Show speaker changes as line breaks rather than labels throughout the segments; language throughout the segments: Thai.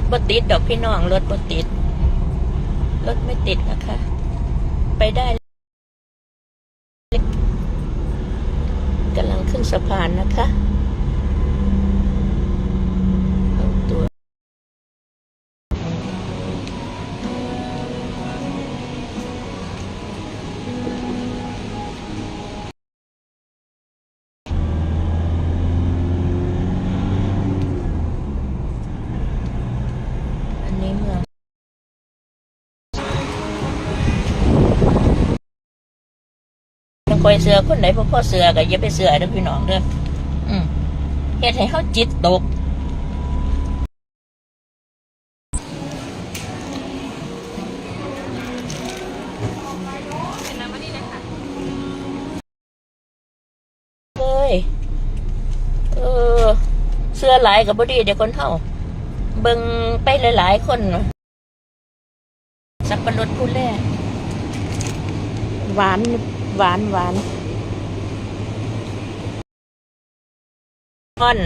ถบติดดอกพี่น้องรถบติด รถไม่ติดนะคะ ไปได้กำลังขึ้นสะพานนะคะ อยเสือคนไหนพ่อพ่อเสือก็อย่าไปเสือเด้อพี่น้องเด้ออืมเฮ็ดให้เขาจิตตกเฮ้ยเออเสื้อหลายกับบดีเดี๋ยวคนเท่า เบิ่งไปหลาย ๆ คน สับปะรดพูดแล่หวาน หวานหวานอ่อน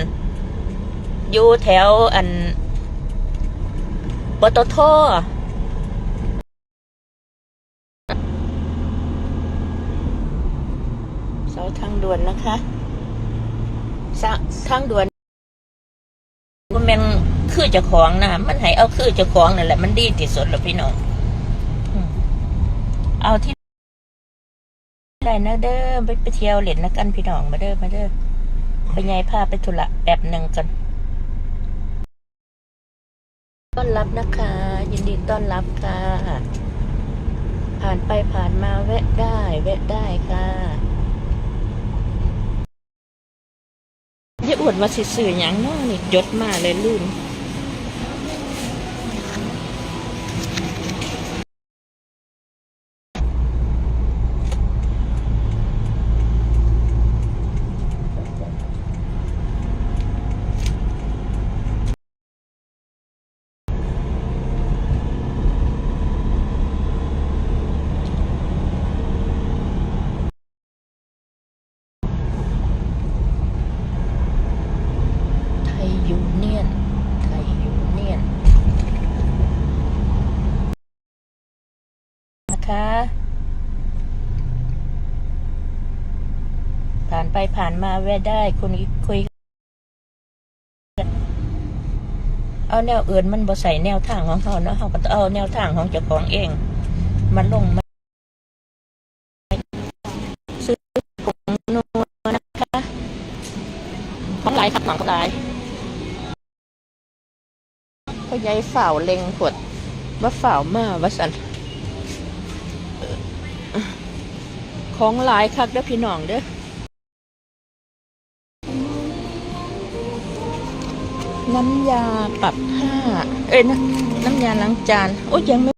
อยู่แถวอันปตทเสาทางด่วนนะคะสะทางด่วนมันเป็นคือเจ้าของนะมันให้เอาคือเจ้าของนั่นแหละ มันดีที่สุดแล้วพี่น้องอืมเอาที่ ได้นะเด้อไปไปเที่ยวเล่นนะกันพี่น้องมาเด้อมาเด้อไปยายพาไปธุระแบบหนึ่งกันต้อนรับนะคะ ยินดีต้อนรับค่ะ ผ่านไปผ่านมาแวะได้ แวะได้ค่ะอย่อวดว่าสิสื่อหยังน้อนี่จดมาเลยลืม ไทยยูเนียน ไทยยูเนียน นะคะ ผ่านไปผ่านมาแวะได้คุณคุย เอาแนวอื่นมันบ่ใส่แนวทางของเขาเนาะเขาก็ต้องเอาแนวทางของเจ้าของเอง มันลงมาซื้อผงนัวนะคะ ของหลายครับของหลายพ่อใหญ่ฝ่าวเล็งขวดว่าฝ่าวมาว่าสัน ของหลายคักเด้อพี่น้องเด้อน้ำยาปรับผ้า เอ้ยนะน้ำยาล้างจาน โอ้ยยังไม่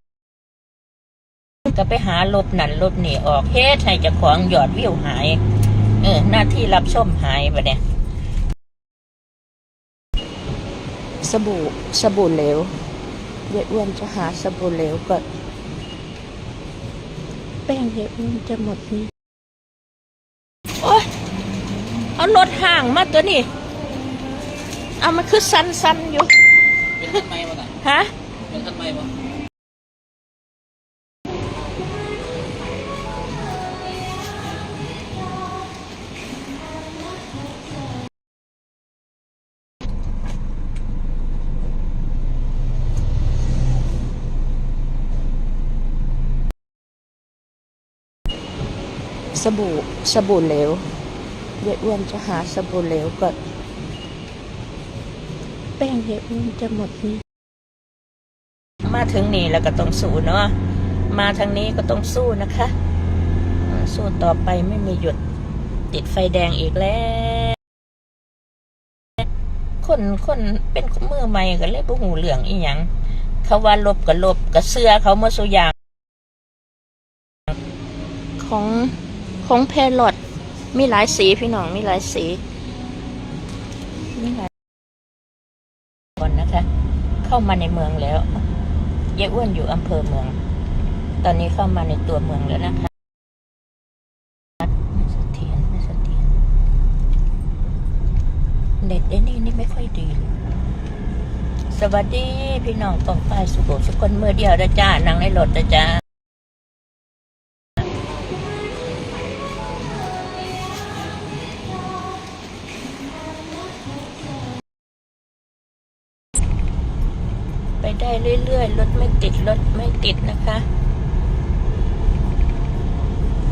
ก็ไปหาลบนั่นลบนี่ออกเฮ็ดให้จ้าของหยอดวิวหาย เออ หน้าที่รับชมหายไปเนี่ยสบู่สบู่เหลวยายอ้วนจะหาสบู่เหลวก่อนแป้งยายอ้วนจะหมดนี้โอ้ย เอารถห่างมาตัวนี้ เอามันคือสันสันๆอยู่
เป็นทันไหมวะน่ะ
ฮะ
เป็นทันไหมวะ
สบู่สบู่เหลว ยายอ้วนจะหาสบู่เหลวก่อนแป้งยายอ้วนจะหมดนี้มาถึงนี่แล้วก็ต้องสู้เนาะมาทางนี้ก็ต้องสู้นะคะสู้ต่อไปไม่มีหยุดติดไฟแดงอีกแล้ว คนคนเป็นมือใหม่ก็เลยบ่หูเหลืองอีหยังเขาว่าลบก็ลบก็เสื้อเขามาสุยางของของแพรลอด มีหลายสีพี่น้องมีหลายสีมีหลายก่อนนะคะ เข้ามาในเมืองแล้วยายอ้วนอยู่อำเภอเมือง ตอนนี้เข้ามาในตัวเมืองแล้วนะคะเสถียรเสถียรเน็ตไอ้นี่นี่ไม่ค่อยดีเลยสวัสดี พี่น้องกองฝ่ายสุโขสุคนเมื่อเดียวนะจ้านั่งในรถนะจ้า ได้เรื่อยๆ รถไม่ติด รถไม่ติดนะคะ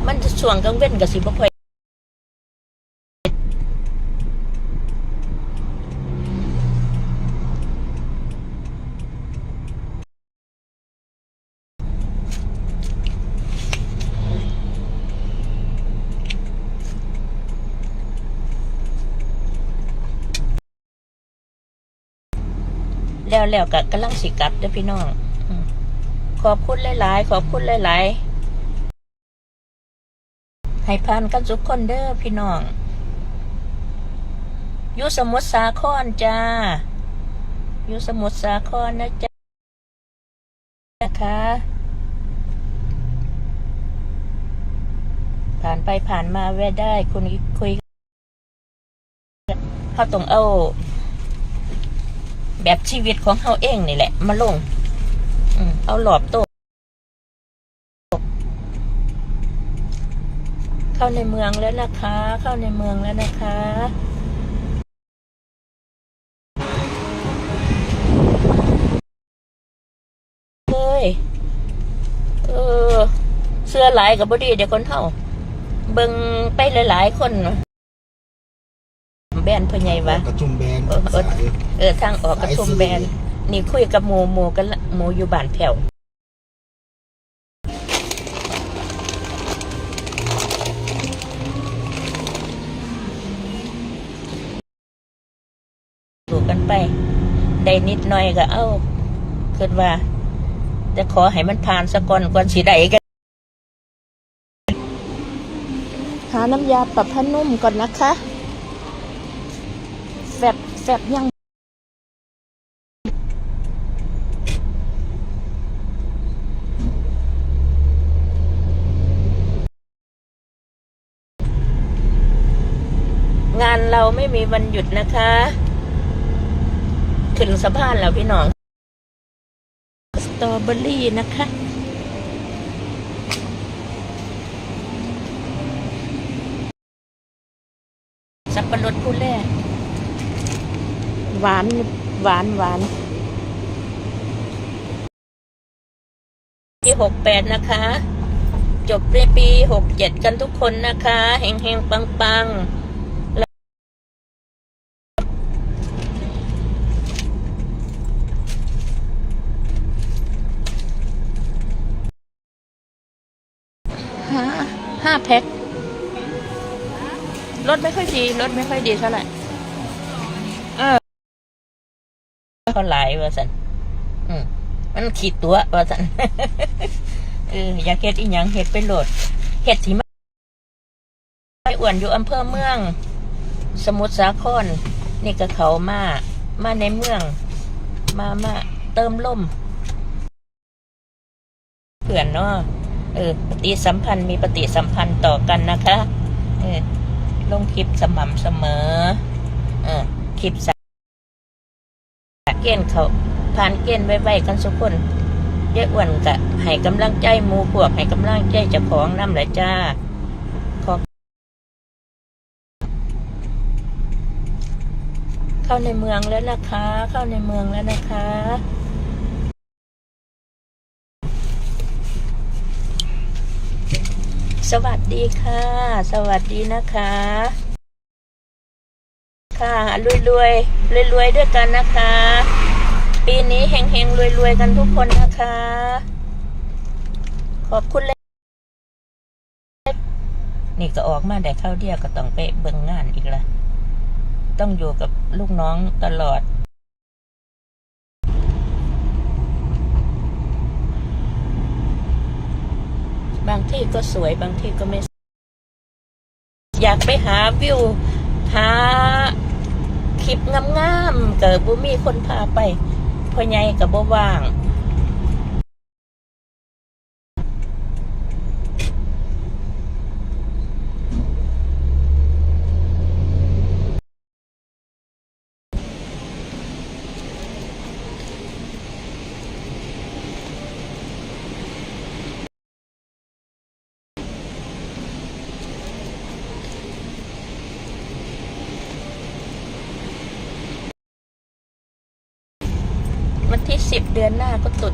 มันจะส่วงกังเว้นกับสิบพ่อย แล้วแล้วก็กำลังสิกลับเด้อพี่น้องขอบคุณหลาย ๆ ขอบคุณหลาย ๆ ให้ผ่านกันทุกคนเด้อพี่น้องอยู่สมุทรสาครจ้าอยู่สมุทรสาครนะจ๊ะนะคะผ่านไปผ่านมาแวะได้คุณคุยเขาต้องเอา แบบชีวิตของเขาเองนี่แหละ มาลงอเอาหลอบโตเข้าในเมืองแล้วนะคะ เข้าในเมืองแล้วนะคะเลยเออ เสื้อหลายกับบดีเดี๋ยวคนเท่า เบิงไปหลาย ๆ คนเน แบนพ่อใหญ่วะ
กระจุมแบน
เออเออ
สาย
เออทางออกกระชุมแบนนี่คุยกับหมูหมูกันละหมูอยู่บ้านแผ่วถูกกันไป ได้นิดหน่อยก็เอาคิดว่า จะขอให้มันผ่านสะก่อนก่อนสีใดกันหาน้ำยาปรับผ้านุ่มก่อนนะคะ แฟบแฟบยังงานเราไม่มีวันหยุดนะคะถึงสะพานแล้วพี่น้อง สตรอเบอรี่นะคะ สับปะรดผู้แรก หวานหวานหวานปีหกแปดนะคะ จบในปีหกเจ็ดกันทุกคนนะคะเฮงเฮงปังปังห้าห้าแพ็ครถไม่ค่อยดีรถไม่ค่อยดีเท่าไหร่าหลายว่าสันอืมมันขีดตัวว่าสันเอออยากเฮ็ดอีหยังเฮ็ดไปโหลดเฮ็ดที่ไม่อ้วนอยู่อำเภอเมือง สมุทรสาครนี่ก็เขามา มาในเมือง มามาเติมลมเพื่อนเนาะเออ ปฏิสัมพันธ์มีปฏิสัมพันธ์ต่อกันนะคะ เออลงคลิปสม่ำเสมอ เออคลิปส เกณฑ์เขาผ่านเกณฑ์ไว้ๆกันสุกคนเยอะอ้วนกะให้กำลังใจมูพวกให้กำลังใจเจ้าของน้ำแหละจ้าขอเข้าในเมืองแล้วนะคะ เข้าในเมืองแล้วนะคะสวัสดีค่ะ สวัสดีนะคะ ค่ะรวยรวยรวยรวยด้วยกันนะคะ ปีนี้เฮงเฮงรวยรวยกันทุกคนนะคะ ขอบคุณเลยนี่ก็ออกมาได้เข้าเดียวก็ต้องไปเบิ่งงานอีกละต้องอยู่กับลูกน้องตลอดบางที่ก็สวยบางที่ก็ไม่ อยากไปหาวิว หาคลิปงามๆเกิดบุมีคนพาไปพ่อใหญ่กับบ่ว่าง วันที่สิบเดือนหน้าก็ตุด